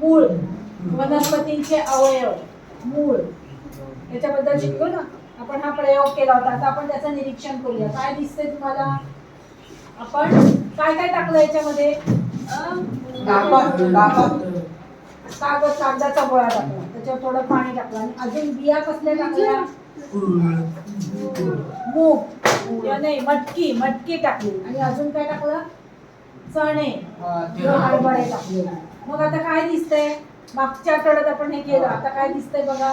मूळ वनस्पतींचे अवयव मूळ. याच्याबद्दल शिकलो ना? आपण हा प्रयोग केला होता. आता आपण त्याचं निरीक्षण करूया. काय दिसतंय तुम्हाला? आपण काय काय टाकलं याच्यामध्ये? कागद कागदाचा गोळा टाकला. त्याच्यावर थोडं पाणी टाकलं. आणि अजून बिया कसल्या टाकल्या? मूग. नाही मटकी मटकी टाकली. आणि अजून काय टाकलं? चणे. हरभरे टाकले. मग आता काय दिसतंय? मागच्या आठवड्यात आपण हे केलं आता काय दिसतंय बघा?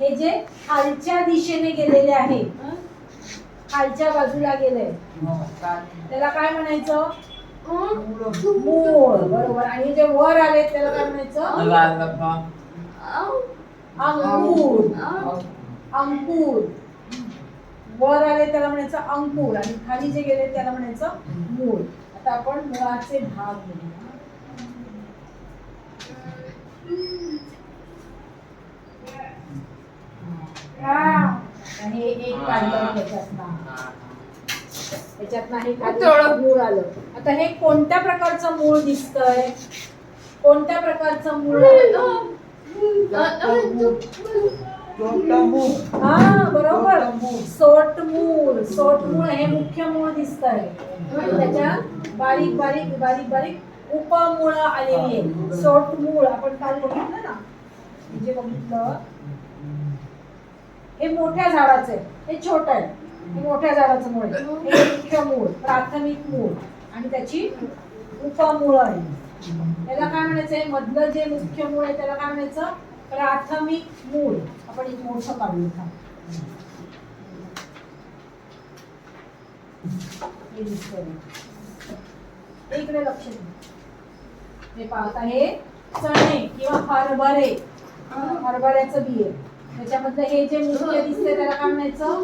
हे जे खालच्या दिशेने गेलेले आहे खालच्या बाजूला गेले त्याला काय म्हणायचं? मूळ बरोबर. आणि जे वर आले त्याला काय म्हणायचं? अंकुर अंकुर वर आले त्याला म्हणायचं अंकुर आणि खाली जे गेले त्याला म्हणायचं मूळ. आता आपण मुळाचे भाग बघूया आता हे त्याच्यात हे मूळ आलं आता हे कोणत्या प्रकारचं मूळ दिसतंय कोणत्या प्रकारचं मूळ हा बरोबर. सोट मूळ सोट मूळ हे मुख्य मूळ दिसत आहे त्याच्या बारीक बारीक बारीक बारीक उपमूळ आलेली आहे सोट मूळ आपण काल बघितलं ना म्हणजे बघितलं हे मोठ्या झाडाचं आहे. हे छोट आहे. हे मोठ्या झाडाचं मूळ आहे. हे मुख्य मूळ प्राथमिक मूळ. आणि त्याची उपमूळ आहे. त्याला काय म्हणायचं आहे? मधलं जे मुख्य मूळ आहे त्याला काय म्हणायचं? प्राथमिक मूळ. आपण एक मोठं काढूया का इकडे लक्ष द्या हे पाहता हे चणे किंवा हरभरे. हरभऱ्याचं बी आहे. त्याच्यामधलं हे जे मुख्य दिसतंय त्याला काय म्हणायचं?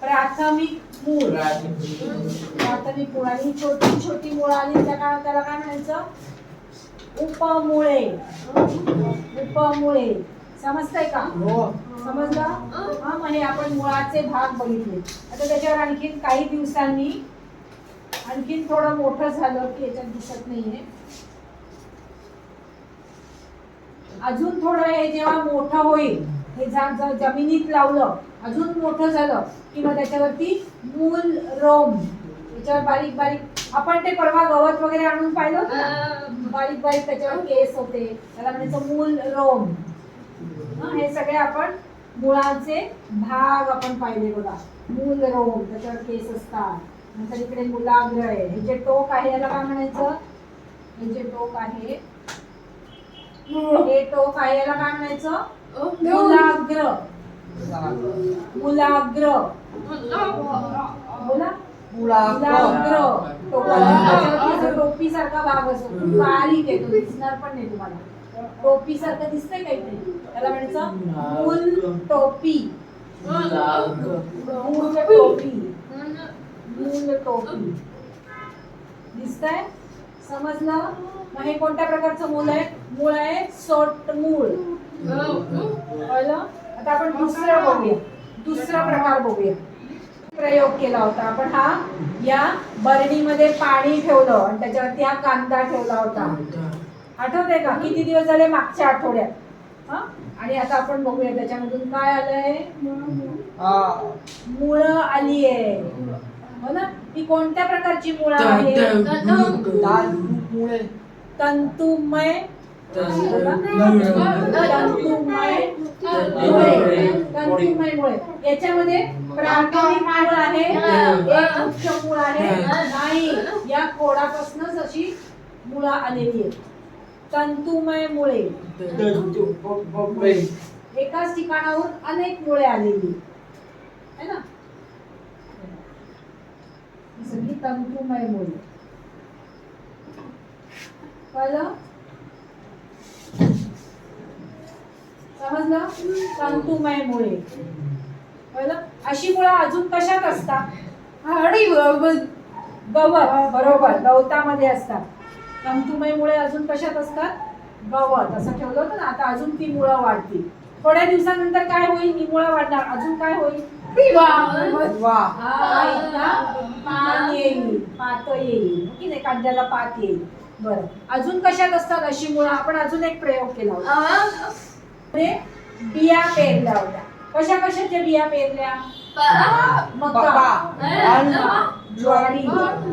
प्राथमिक मूळ. प्राथमिक मूळ. आणि छोटी छोटी मुळं आली त्या काय त्याला काय म्हणायचं? उपमुळे. उपमुळे. समजतंय का? समजलं? हा मग हे आपण मुळाचे भाग बघितले. आता त्याच्यावर आणखीन काही दिवसांनी आणखीन थोडं मोठं झालं की याच्यात दिसत नाहीये. अजून थोडं हे जेव्हा मोठं होईल हे झाड जर जमिनीत लावलं अजून मोठं झालं की मग त्याच्यावरती मूल रोम त्याच्यावर बारीक बारीक आपण ते परवा गवत वगैरे आणून पाहिलं होतं? बारीक बारीक त्याच्यावर केस होते. त्याला म्हणायचं मूल रोम. हं, हे सगळे आपण मुळाचे भाग आपण पाहिले बघा. मूल रोम त्याच्यावर केस असतात. नंतर इकडे मुलाग्र आहे. हे जे टोक आहे याला काय म्हणायचं? हे जे टोक आहे हे टोक आहे याला काय म्हणायचं? मुलाग्र. मुलाग्र. बोला. मुलाग्र. टोपी सारखा भाग असतो. बारीक आहे तो. दिसणार पण नाही तुम्हाला. टोपी सारखं दिसतंय काहीतरी. त्याला म्हणायचं मूल टोपी. मूल टोपी. मूल टोपी. दिसतंय? समजलं? मग हे कोणत्या प्रकारचं मूल आहे? मूळ आहे सोट मूळ. आता आपण दुसरं बघूया. दुसरा प्रकार बघूया. प्रयोग केला होता. आपण हा या बरणीमध्ये पाणी ठेवलं आणि त्याच्यावरती हा कांदा ठेवला होता. आठवतंय का? किती दिवस झाले मागच्या आठवड्यात? हा? आणि आता आपण बघूया त्याच्यामधून काय आलंय? मुळं आली आहे हो ना? ही कोणत्या प्रकारची मुळं आहे तंतुमय याच्यामध्ये प्राथमिक मूळ आहे एक मूळ आहे. नाही या खोडापासूनच अशी मुळं आलेली आहेत. तंतुमय मुळे. एकाच ठिकाणाहून अनेक मुळे आलेली. है ना? सगळी तंतुमय मुळे. कळलं समजलं? तंतुमय मुळे अशी मुळं अजून कशात असतात? हळी गवत बरोबर गवतामध्ये असतात. तंतुमय मुळे अजून कशात असतात? गवत. असं ठेवलं होतं ना आता अजून ती मुळं वाढतील. थोड्या दिवसानंतर काय होईल? ही मुळं वाढणार. अजून काय होईल? पान येईल. पात येईल. हो की नाही? कांद्याला पात येईल. बरं. अजून कशात असतात अशी मुळं? आपण अजून एक प्रयोग केला होता. बिया पेरल्या होत्या. कशा कशाच्या बिया पेरल्या? मका. ज्वारी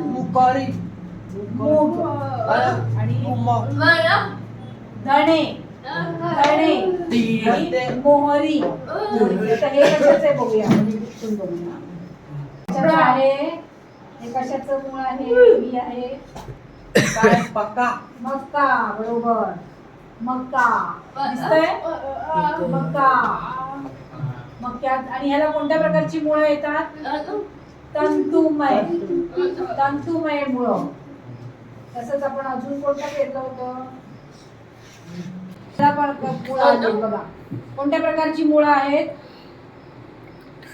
मुकरी मूग आणि धणे. धणे. मोहरी. हे. कशाचं आहे बघूया. बघूया आहे? हे कशाचं मूळ आहे? बी आहे? मक्का बरोबर. मक्का दिसतंय मक्का मक्यात आणि ह्याला कोणत्या प्रकारची मुळं येतात तंतुमय तंतुमय मुळं तसंच आपण अजून कोणतं पेरलं होतं बघा कोणत्या प्रकारची मुळं आहेत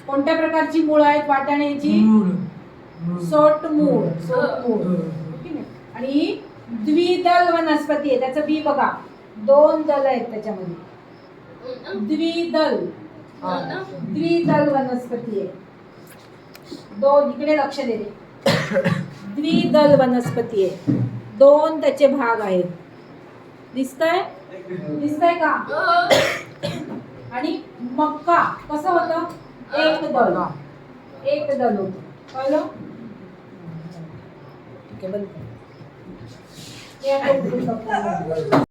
कोणत्या प्रकारची मुळं आहेत वाटाण्याची सोट मूळ सोट मूळ हो? आणि द्विदल वनस्पती आहे त्याचं बी बघा दोन दल आहेत त्याच्यामध्ये. द्विदल. द्विदल वनस्पती आहे. दोन इकडे लक्ष दे. द्विदल वनस्पती आहे. दोन त्याचे भाग आहेत. दिसतंय? दिसतंय का? आणि मक्का. कसं होतं? एक दल. एक दल होतं. कळलं? ठीक आहे बंद